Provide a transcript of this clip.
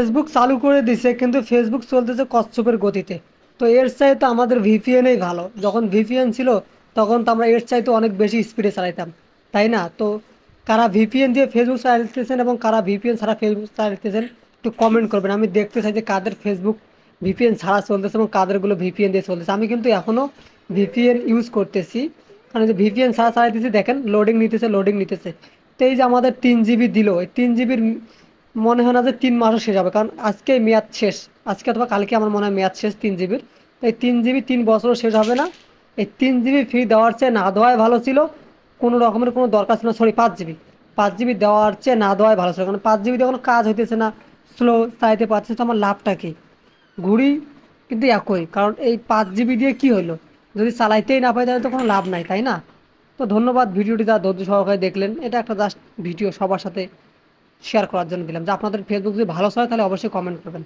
Facebook চালু করে দিছে, কিন্তু ফেসবুক চলতেছে কচ্ছপের গতিতে। তো এর চাইতে আমাদের ভিপিএনই ভালো। যখন ভিপিএন ছিল, তখন তো আমরা এর চাইতে অনেক বেশি স্পিডে চালাইতাম। তাই না? তো কারা ভিপিএন দিয়ে ফেসবুক চালাইতেছেন এবং কারা ভিপিএন ছাড়া ফেসবুক চালাইতেছেন, একটু কমেন্ট করবেন। আমি দেখতে চাই যে কাদের ফেসবুক ভিপিএন ছাড়া চলতেছে এবং কাদেরগুলো ভিপিএন দিয়ে চলতেছে। আমি কিন্তু এখনও ভিপিএন ইউজ করতেছি। কারণ যে ভিপিএন ছাড়া চালাইতেছি, দেখেন লোডিং নিতেছে লোডিং নিতেছে। তো এই যে আমাদের তিন জিবি দিল, এই তিন জিবির মনে হয় না যে তিন মাসও শেষ হবে, কারণ আজকে মেয়াদ শেষ। আজকে অথবা কালকে আমার মনে হয় মেয়াদ শেষ তিন জিবির এই তিন জিবি তিন বছরও শেষ হবে না। এই তিন জিবি ফ্রি দেওয়ার চেয়ে না দেওয়াই ভালো ছিল। কোনো রকমের কোনো দরকার ছিল না। সরি পাঁচ জিবি। পাঁচ জিবি দেওয়ার চেয়ে না দেওয়াই ভালো ছিল। কারণ পাঁচ জিবি কোনো কাজ হইতেছে না। স্লো চাইতে পারছে তো আমার লাভটা কি? ঘুড়ি কিন্তু একই। কারণ এই পাঁচ জিবি দিয়ে কি হলো যদি চালাইতেই না পাই তাহলে তো কোনো লাভ নাই, তাই না? তো ধন্যবাদ ভিডিওটি যা ধৈর্য সহকারে দেখলেন। এটা একটা জাস্ট ভিডিও সবার সাথে শেয়ার করার জন্য দিলাম। যে আপনাদের ফেসবুক যদি ভালো হয় তাহলে অবশ্যই কমেন্ট করবেন।